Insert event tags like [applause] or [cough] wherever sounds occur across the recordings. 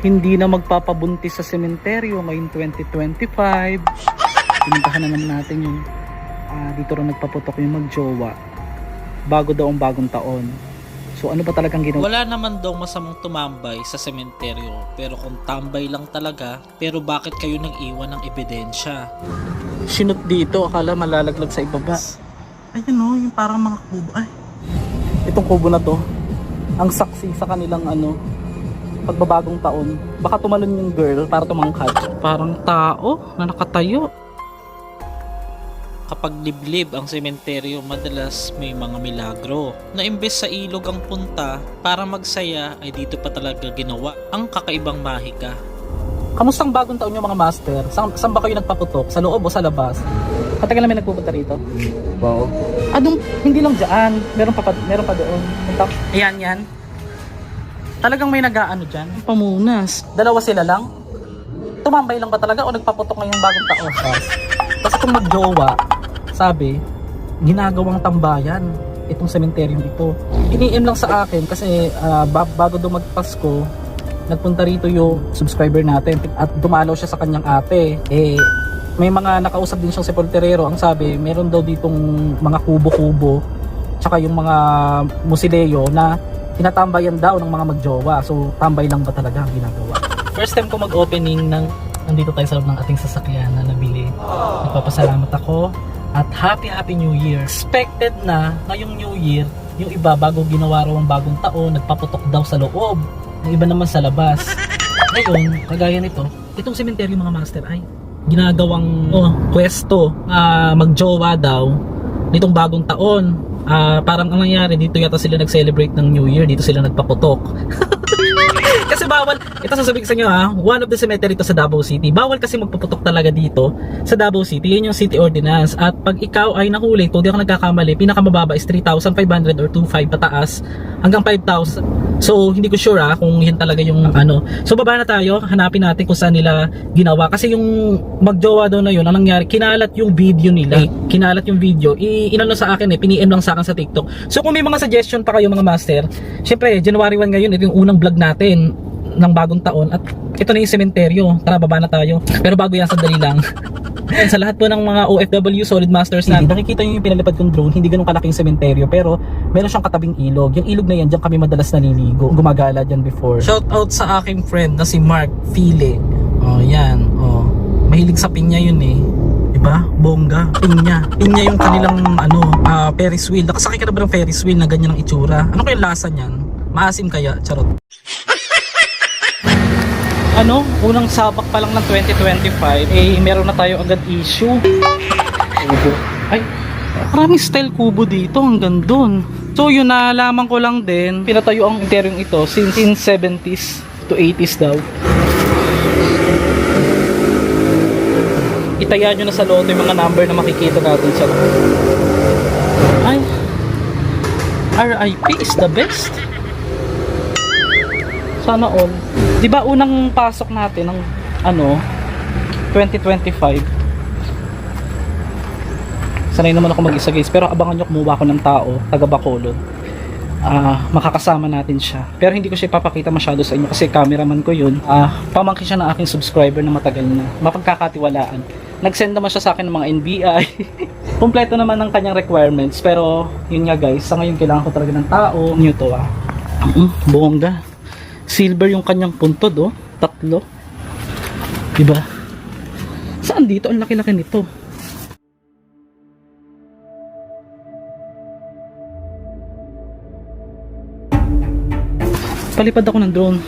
hindi na magpapabuntis sa sementeryo ngayong 2025. Pinuntahan na naman natin yung ah, dito rin nagpaputok yung magjowa bago daw ang bagong taon. So ano ba talagang ginawa? Wala naman daw masamang tumambay sa sementeryo pero kung tambay lang talaga pero bakit kayo nag-iwan ng ebidensya? Sinot dito, akala malalaglag sa ibaba. Ayun no, yung parang mga kubo. Ay, itong kubo na to, ang saksi sa kanilang ano, pagbabagong taon. Baka tumalon yung girl para tumangkad. Parang tao na nakatayo. Kapag liblib ang sementeryo, madalas may mga milagro. Na imbes sa ilog ang punta, para magsaya ay dito pa talaga ginawa ang kakaibang mahika. Kamusta ang bagong taon yung mga master? Saan, saan ba kayo nagpaputok? Sa loob o sa labas? Katagal namin nagpupunta rito. Wow. Ah, dun, hindi lang dyan. Meron pa, pa meron pa doon. Punta. Ayan, yan. Talagang may nag-aano dyan. Pamunas. Dalawa sila lang? Tumambay lang ba talaga o nagpaputok ngayong bagong taon? Kasi kung magjowa, sabi, ginagawang tambayan itong sementeryong ito. Iniim lang sa akin kasi ba- bago daw magpasko, nagpunta rito yung subscriber natin at dumalaw siya sa kanyang ate. Eh, may mga nakausap din siyang sepulturero. Ang sabi, meron daw ditong mga kubo-kubo tsaka yung mga musileo na tinatambayan daw ng mga magjowa. So, tambay lang ba talaga ang ginagawa? First time ko mag-opening ng nandito tayo sa loob ng ating sasakyan na nabili. Nagpapasalamat ako at happy happy new year. Expected na ngayong new year, yung iba bago ginawa raw ang bagong taon, nagpaputok daw sa loob. Yung iba naman sa labas. Ngayon, kagaya nito, itong sementeryo mga master ay ginagawang oh, pwesto ah, magjowa daw nitong bagong taon. Ah, parang ang nangyari dito yata sila nag-celebrate ng New Year, dito sila nagpaputok. [laughs] kasi bawal, ito sasabihin sa inyo ha, one of the cemetery to sa Davao City. Bawal kasi magpuputok talaga dito sa Davao City. Yun yung city ordinance. At pag ikaw ay nahuli, kung di ako nagkakamali, pinakamababa is 3,500 or 2,500 pataas hanggang 5,000. So, hindi ko sure ha kung yun talaga yung ano. So, baba na tayo. Hanapin natin kung saan nila ginawa. Kasi yung magjowa daw na yun, ang nangyari, kinalat yung video nila. Eh, kinalat yung video. I inano sa akin eh, piniem lang sa akin sa TikTok. So, kung may mga suggestion pa kayo mga master, syempre, January 1 ngayon, ito yung unang vlog natin ng bagong taon at ito na yung sementeryo. Tara, baba na tayo. Pero bago yan, sandali lang. [laughs] And sa lahat po ng mga OFW Solid Masters na nakikita nyo yung pinalipad kong drone, hindi ganun kalaking sementeryo pero meron siyang katabing ilog. Yung ilog na yan, diyan kami madalas naliligo. Gumagala dyan before. Shout out sa aking friend na si Mark File. Oh, yan. Oh. Mahilig sa pinya yun eh. Diba? Bongga. Pinya. Pinya yung kanilang ano, ah, Ferris wheel. Nakasakay ka na ba ng Ferris wheel na ganyan ang itsura? Ano kaya lasa niyan? Maasim kaya? Charot ano, unang sabak pa lang ng 2025, eh meron na tayo agad issue. Ay, maraming style kubo dito hanggang doon. So yun nalaman ko lang din, pinatayo ang interyong ito since in 70s to 80s daw. Itaya nyo na sa loto yung mga number na makikita natin sa Ay, RIP is the best. Sana all. 'Di ba unang pasok natin ng ano 2025. Sanay naman ako mag-isa guys, pero abangan nyo kumuha ko ng tao, taga Bacolod. Ah, makakasama natin siya. Pero hindi ko siya ipapakita masyado sa inyo kasi cameraman ko 'yun. Ah, pamangkin siya ng aking subscriber na matagal na. Mapagkakatiwalaan. Nag-send naman siya sa akin ng mga NBI. [laughs] Kompleto naman ng kanyang requirements, pero yun nga guys, sa ngayon kailangan ko talaga ng tao. Nyo to ah. Mm, bongga silver yung kanyang puntod oh. Tatlo. Diba? Saan dito? Ang laki-laki nito. Palipad ako ng drone.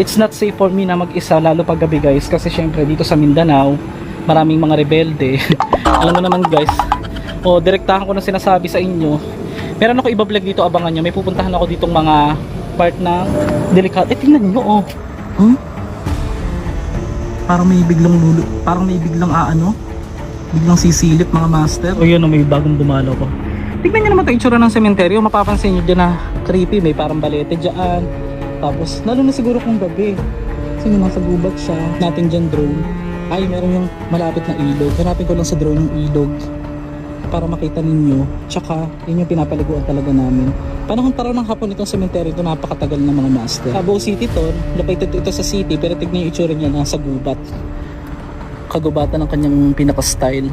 It's not safe for me na mag-isa lalo pag gabi guys. Kasi syempre dito sa Mindanao maraming mga rebelde. [laughs] Alam mo naman guys. O direktahan ko na sinasabi sa inyo. Meron ako iba-vlog dito abangan nyo. May pupuntahan ako ditong mga part na delikado. Eh tingnan nyo oh. Huh? parang may biglang lulo parang may biglang aano? Biglang sisilip mga master. O yun oh, may bagong dumalo ko. Tignan nyo naman ito itsura ng sementeryo. Mapapansin nyo dyan na creepy. May parang balete dyan. Tapos lalo na siguro kung gabi. Kasi nasa gubat siya? Natin dyan drone. Ay meron yung malapit na ilog. Hanapin ko lang sa drone yung ilog para makita ninyo. Tsaka, yun yung pinapaliguan talaga namin. Panahon para ng hapon itong cemetery ito napakatagal ng mga master. Cabo City to, located ito sa city pero tignan yung itsura niya nasa gubat. Kagubatan ng kanyang pinaka-style.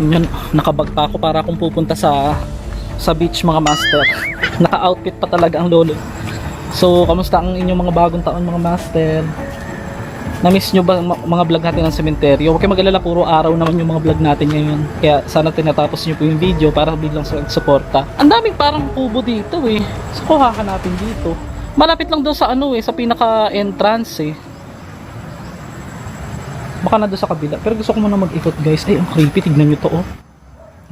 Yun, nakabag pa ako para akong pupunta sa sa beach mga master. [laughs] Naka-outfit pa talaga ang lolo. So, kamusta ang inyong mga bagong taon mga master? Na-miss nyo ba mga vlog natin ng sementeryo? Huwag kayo mag-alala, puro araw naman yung mga vlog natin ngayon. Kaya sana tinatapos nyo po yung video para bilang sa suporta. Ang daming parang kubo dito eh. So, ko hahanapin dito. Malapit lang doon sa ano eh, sa pinaka-entrance eh. Baka na doon sa kabila. Pero gusto ko muna mag-ikot guys. Ay, ang creepy. Tignan nyo to oh.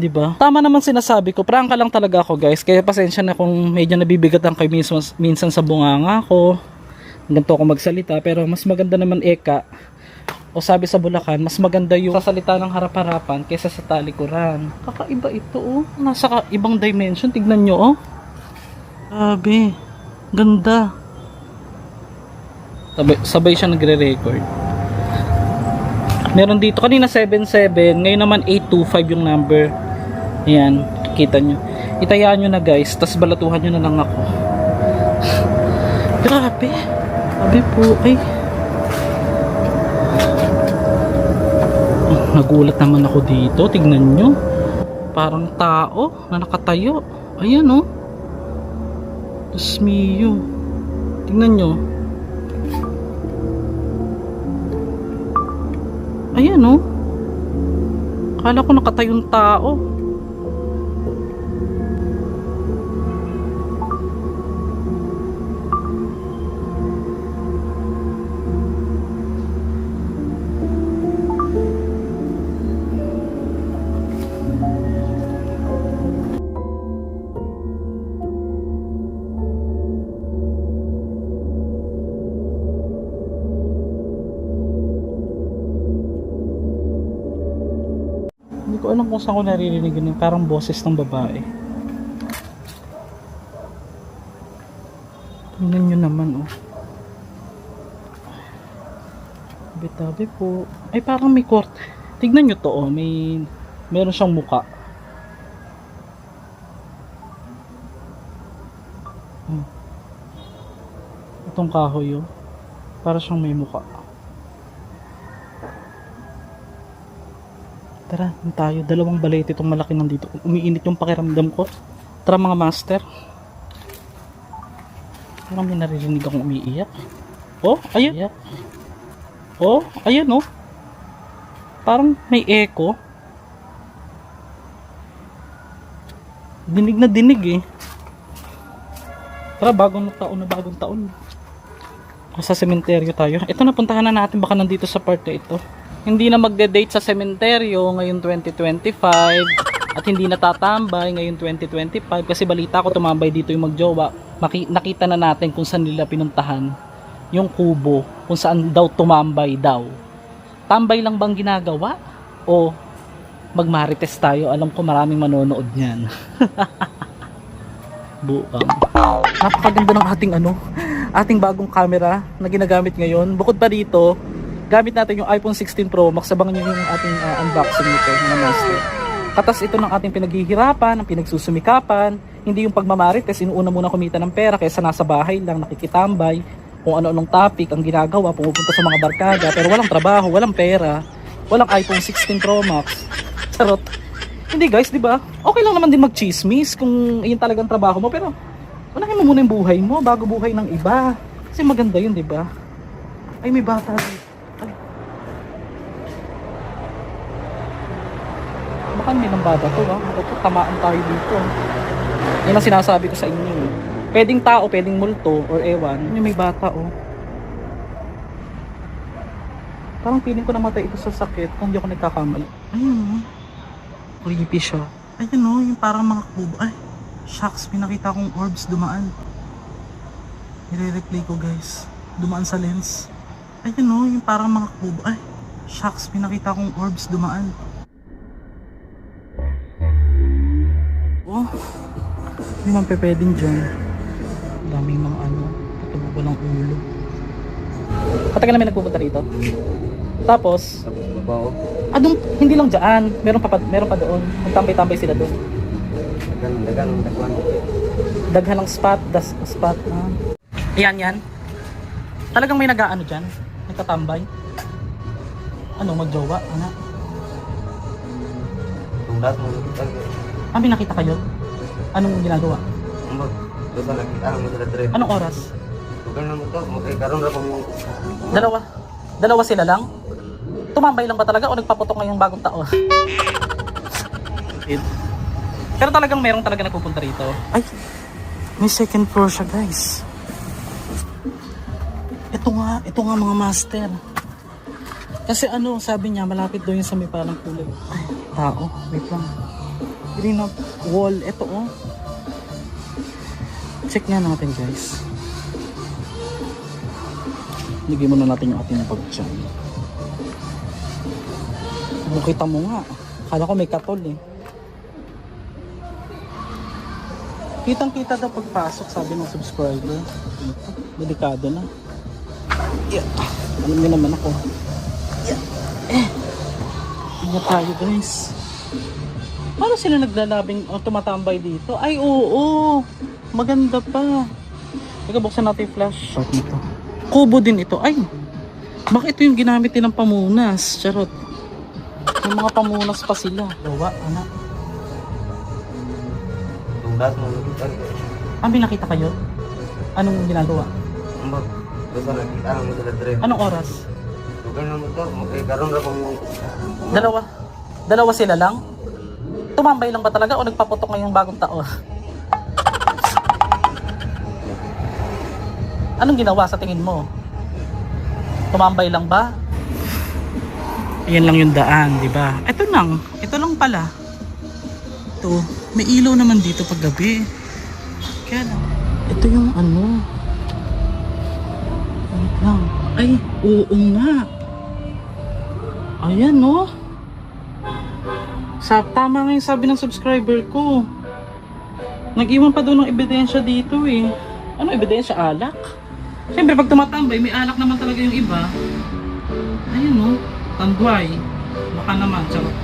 'Di ba? Tama naman sinasabi ko, prangka lang talaga ako, guys. Kaya pasensya na kung medyo nabibigatan kayo minsan, minsan sa bunganga ko. Ganito ako magsalita, pero mas maganda naman eka. O sabi sa Bulacan, mas maganda yung sasalita ng harap-harapan kaysa sa talikuran. Kakaiba ito, oh. Nasa ka- ibang dimension. Tignan nyo, oh. Grabe. Ganda. Sabay, sabay siya nagre-record. Meron dito kanina 77, ngayon naman 825 yung number. Ayan, kita nyo. Itayaan nyo na guys, tas balatuhan nyo na lang ako. Grabe. Grabe po, ay. Oh, nagulat naman ako dito, tignan nyo. Parang tao na nakatayo. Ayan oh. Diyos mio. Tignan nyo. Ayan oh. Kala ko nakatayong tao. Alam kung saan ko naririnig yun. Parang boses ng babae. Tingnan nyo naman, oh. Tabi-tabi po. Ay, parang may court. Tignan nyo to, oh. May... Meron siyang muka. Hmm. Itong kahoy, oh. Para siyang may muka. Tara, tayo. Dalawang balete itong malaki nandito. Umiinit yung pakiramdam ko. Tara mga master. Parang may naririnig akong umiiyak. Oh, ayun. Oh, ayun oh. Parang may echo. Dinig na dinig eh. Tara, bagong taon na bagong taon. Sa sementeryo tayo. Ito na, puntahan na natin. Baka nandito sa part na ito hindi na magde-date sa sementeryo ngayon 2025 at hindi natatambay ngayon 2025 kasi balita ko tumambay dito yung magjowa. Maki- nakita na natin kung saan nila pinuntahan yung kubo kung saan daw tumambay daw. Tambay lang bang ginagawa o magmarites tayo? Alam ko maraming manonood niyan. [laughs] Buang napakaganda ng ating ano ating bagong camera na ginagamit ngayon. Bukod pa dito gamit natin yung iPhone 16 Pro Max abangan nyo yung ating uh, unboxing nito mga master. Katas ito ng ating pinaghihirapan ang pinagsusumikapan hindi yung pagmamarites inuuna muna kumita ng pera kaysa nasa bahay lang nakikitambay kung ano-anong topic ang ginagawa pumupunta sa mga barkada pero walang trabaho walang pera walang iPhone 16 Pro Max. Charot. Hindi guys di ba? Okay lang naman din magchismis kung yun talagang trabaho mo pero unahin mo muna yung buhay mo bago buhay ng iba. Kasi maganda yun di ba? Ay may bata dito Baka may nang baba to ha. Ako to, tamaan tayo dito. Yan ang sinasabi ko sa inyo. eh. Pwedeng tao, pwedeng multo, or ewan. Yung may bata oh. Parang feeling ko namatay ito sa sakit kung hindi ako nagkakamali. Ayun oh. Creepy siya. Ayun oh, yung parang mga kubo. Ay, shucks, pinakita kong orbs dumaan. Nire-replay ko guys. Dumaan sa lens. Ayun oh, yung parang mga kubo. Ay, shucks, pinakita kong orbs dumaan. Oh, man pwedeng dyan. Daming mga ano, katubo ng ulo. Katagal namin nagpupunta rito. Tapos, Tapos babaw. ah, dun, hindi lang dyan. Meron pa, pa, meron pa doon. Nagtambay-tambay sila doon. Dagan, dagan, dagan. Daghan ng spot, das spot. Ah. Yan, yan. Talagang may nag-ano dyan? Nagtatambay? Ano, magjowa? Ano? Tundas mo. Ah, may nakita kayo? Anong ginagawa? Ambag, doon nakita mo sila tre. Anong oras? Tugan na mo to, makikaroon na pang Dalawa. Dalawa sila lang? Tumambay lang ba talaga o nagpaputok ngayong bagong taon? Pero talagang merong talaga nagpupunta rito. Ay, may second floor siya guys. Ito nga, ito nga mga master. Kasi ano, sabi niya, malapit daw yun sa may parang kulay. Ay, tao, wait lang. Green up wall, ito oh. Check nga natin guys. Bigyan muna natin yung ating pag-chan. Bukita mo nga. Kala ko may katol eh. Kitang kita daw pagpasok sabi ng subscriber. Delikado na. Yeah. Alam niyo naman ako. Yeah. Eh. Ingat tayo guys. Paano sila naglalabing o tumatambay dito? Ay oo. Maganda pa. Teka buksan natin yung flash. Shot nito. Kubo din ito. Ay. Bakit ito yung ginamit nilang pamunas? Charot. May mga pamunas pa sila. Gawa, anak. tundas mo. Ah, may nakita kayo? Anong ginagawa? Anong oras? Pang Dalawa. Dalawa sila lang? Tumambay lang ba talaga o nagpaputok ngayong bagong taon? Anong ginawa sa tingin mo? Tumambay lang ba? Ayan lang yung daan, di ba? Ito lang. Ito lang pala. Ito. May ilaw naman dito pag gabi. Kaya lang. Ito yung ano. Wait lang. Ay, oo nga. Ayan, no? Sa, tama nga yung sabi ng subscriber ko. Nag-iwan pa doon ng ebidensya dito eh. Ano ebidensya? Alak? Siyempre pag tumatambay, may alak naman talaga yung iba. Ayun no, tandway. Baka naman, charot.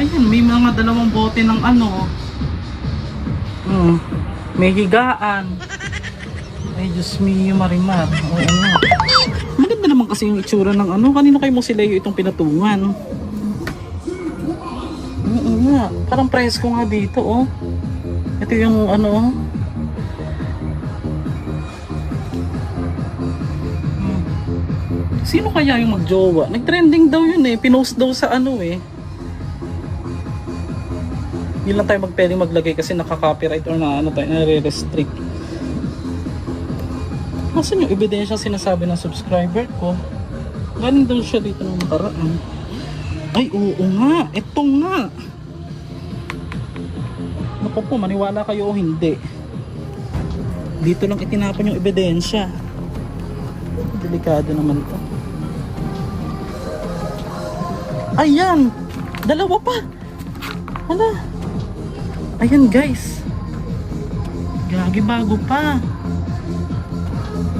Ayun, may mga dalawang bote ng ano. Hmm, may higaan. Ay, Diyos mio, marimar. Oo nga. Maganda naman kasi yung itsura ng ano. Kanino kayo mo sila itong pinatungan? Nga. Parang presko nga dito, oh. Ito yung ano, oh. Sino kaya yung magjowa? Nag-trending daw yun eh. Pinost daw sa ano eh. Hindi lang tayo magpwedeng maglagay kasi nakaka-copyright or na ano tayo, nare-restrict. Nasaan yung ebidensya sinasabi ng subscriber ko? Galing daw siya dito ng nakaraan. Ay, oo nga. Ito nga. Naku po, maniwala kayo o hindi. Dito lang itinapon yung ebidensya. Delikado naman to. Ayan! Dalawa pa! Hala! Ayan guys! Gagi bago pa!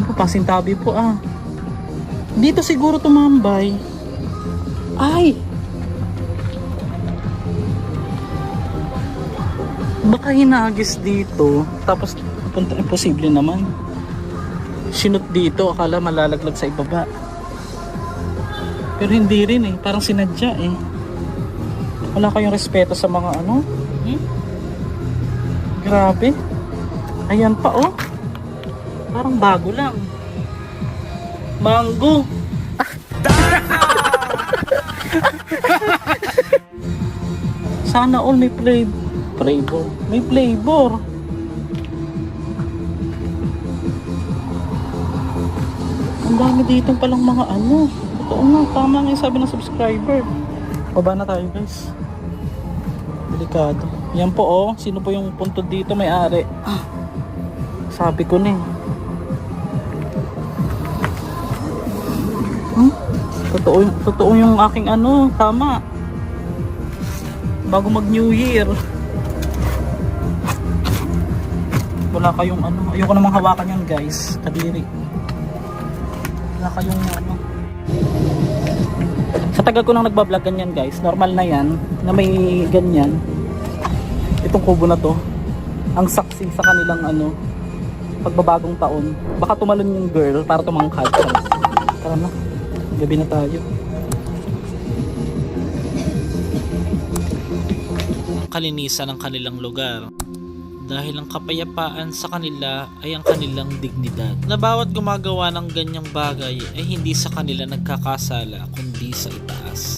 Ako, pasintabi po ah. Dito siguro tumambay. Ay! Baka hinagis dito. Tapos punta imposible naman. Sinot dito, akala malalaglag sa ibaba. Pero hindi rin eh. Parang sinadya eh. Wala kayong respeto sa mga ano. Hmm? Grabe. Ayan pa oh. Parang bago lang. Mango. [laughs] Sana all may play flavor. May flavor. Ang dami dito palang mga ano. Totoo nga, tama nga sabi ng subscriber. Baba na tayo guys. Delikado. Yan po oh, sino po yung punto dito may-ari. Ah, Sabi ko na eh. Hmm? Totoo, totoo yung aking ano, tama. Bago mag New Year. Wala kayong ano, ayoko namang hawakan yan guys, kadiri. Wala kayong ano. Sa tagal ko nang nagbablog ganyan guys, normal na yan, na may ganyan. Itong kubo na to, ang saksi sa kanilang ano, pagbabagong taon. Baka tumalon yung girl para tumangkad. Tara na, gabi na tayo. kalinisan ng kanilang lugar dahil ang kapayapaan sa kanila ay ang kanilang dignidad na bawat gumagawa ng ganyang bagay ay hindi sa kanila nagkakasala kundi sa itaas.